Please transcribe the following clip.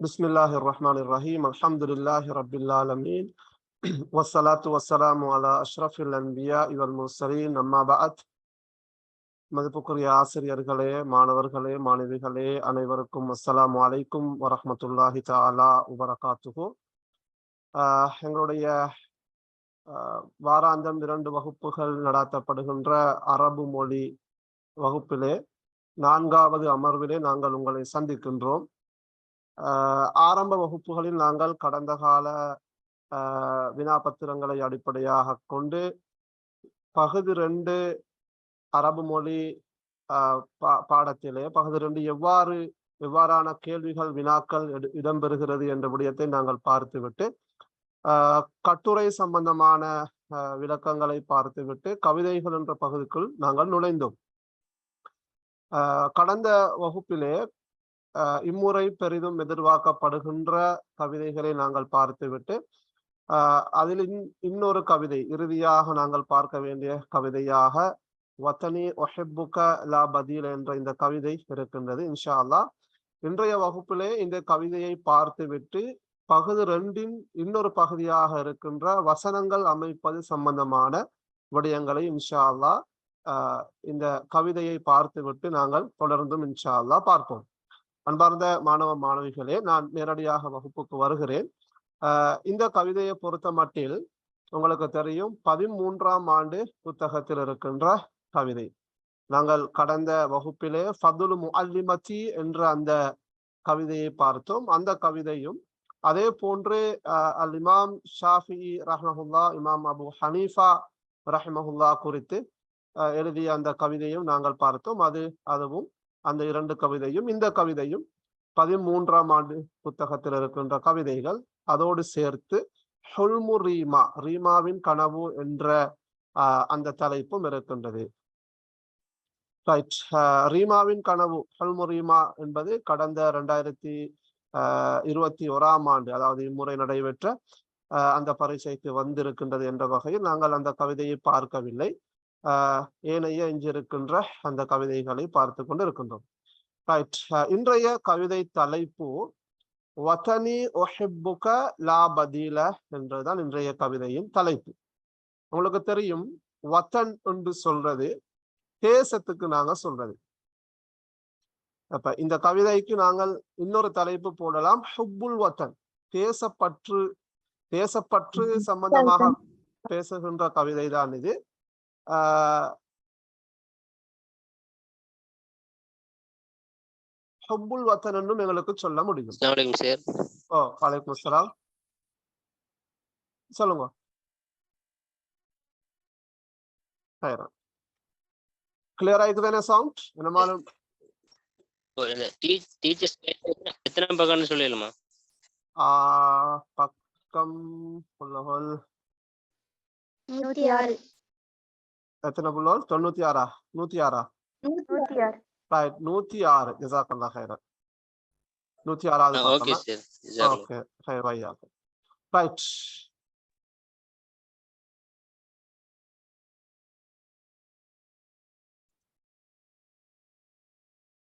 بسم الله الرحمن الرحيم الحمد لله رب العالمين والصلاة والسلام على أشرف الأنبياء والمرسلين أما بعد மதிப்புக்குரிய ஆசிரியர்களே மாணவர்களே மாணவிகளே அனைவருக்கும் அஸ்ஸலாமு அலைக்கும் வரஹ்மத்துல்லாஹி தஆலா வபரகாத்துஹு ஆஹ் எங்களுடைய ஆஹ் வாராந்தம் இரண்டு வகுப்புகள் நடாத்தப்படுகின்ற அரபு மொழி வகுப்பிலே நான்காவது அமர்விலே நாங்கள் உங்களை சந்திக்கின்றோம் ஆஹ் ஆரம்ப வகுப்புகளில் நாங்கள் கடந்த கால ஆஹ் வினாபத்திரங்களை அடிப்படையாக கொண்டு பகுதி ரெண்டு அரபு மொழி ஆஹ் பா- பாடத்திலே பகுதி ரெண்டு எவ்வாறு எவ்வாறான கேள்விகள் வினாக்கள் இடம்பெறுகிறது என்ற விடயத்தை நாங்கள் பார்த்துவிட்டு கட்டுரை சம்பந்தமான விளக்கங்களை பார்த்துவிட்டு கவிதைகள் என்ற பகுதிக்குள் நாங்கள் நுழைந்தோம். கடந்த வகுப்பிலே இம்முறை பெரிதும் எதிர்பார்க்கப்படுகின்ற கவிதைகளை நாங்கள் பார்த்துவிட்டு ஆஹ் அதில் இன்- இன்னொரு கவிதை இறுதியாக நாங்கள் பார்க்க வேண்டிய கவிதையாக வத்தனி ஒஹெப்புக லா பதில் என்ற இந்த கவிதை இருக்கின்றது இன்ஷா இன்றைய வகுப்பிலே இந்த கவிதையை பார்த்துவிட்டு பகுதி ரெண்டின் இன்னொரு பகுதியாக இருக்கின்ற வசனங்கள் அமைப்பது சம்பந்தமான விடயங்களை இன்ஷா ஆஹ் இந்த கவிதையை பார்த்துவிட்டு நாங்கள் தொடர்ந்தும் இன்ஷா பார்ப்போம். அன்பார்ந்த மாணவ மாணவிகளே நான் நேரடியாக வகுப்புக்கு வருகிறேன். ஆஹ் இந்த கவிதையை பொறுத்த மட்டில் உங்களுக்கு தெரியும் பதிமூன்றாம் ஆண்டு புத்தகத்தில் இருக்கின்ற கவிதை. நாங்கள் கடந்த வகுப்பிலே ஃபதுல் அல்லிமச்சி என்ற அந்த கவிதையை பார்த்தோம். அந்த கவிதையும் அதே போன்று அல் இமாம் ஷாஃபி ரஹ்மஹுல்லா இமாம் அபு ஹனீஃபா ரஹ்மஹுல்லா குறித்து எழுதிய அந்த கவிதையும் நாங்கள் பார்த்தோம். அது அதுவும் அந்த இரண்டு கவிதையும் இந்த கவிதையும் பதிமூன்றாம் ஆண்டு புத்தகத்தில் இருக்கின்ற கவிதைகள் அதோடு சேர்த்து ஹொல்மு ரீமா ரீமாவின் கனவு என்ற ஆஹ் அந்த தலைப்பும் இருக்கின்றது. ரைட் ரீமாவின் கனவு ஹொல்மு ரீமா என்பது கடந்த ரெண்டாயிரத்தி ஆஹ் இருபத்தி ஓராம் ஆண்டு அதாவது இம்முறை நடைபெற்ற ஆஹ் அந்த பரீட்சைக்கு வந்திருக்கின்றது என்ற வகையில் நாங்கள் அந்த கவிதையை பார்க்கவில்லை. ஏனைய இங்கிருக்கின்ற அந்த கவிதைகளை பார்த்து கொண்டு இருக்கின்றோம் ரைட் இன்றைய கவிதை தலைப்பு வதனி ஒஹிப்புக லா பதில என்றுதான் இன்றைய கவிதையின் தலைப்பு. உங்களுக்கு தெரியும் வத்தன் என்று சொல்றது தேசத்துக்கு நாங்க சொல்றது. அப்ப இந்த கவிதைக்கு நாங்கள் இன்னொரு தலைப்பு போடலாம் ஹுப்புல் வத்தன் தேசப்பற்று தேசப்பற்று சம்பந்தமாக பேசுகின்ற கவிதை தான் இது. ஆஹ் ஹுப்புல் வத்தன் என்றும் எங்களுக்கு சொல்ல முடியும் அஸ்ஸலாமு அலைக்கும் சார் ஓ வலைக்கும் அஸ்ஸலாம் சொல்லுங்க கிளியர் ஆயிட்டு தானே சவுண்ட் என்னமாலும் டீச்சர்ஸ் எத்தனை பக்கம்னு சொல்லிடலாமா ஆஹ் பக்கம் நூத்தி ஆறு எத்தனை புள்ளோல் தொண்ணூத்தி ஆறா நூத்தி ஆறா நூத்தி ஆறு ரைட் நூத்தி ஆறு ஜசாக்கல்லா ஹைரன் நூத்தி ஆறாவது ஓகே ஹைர் ரைட்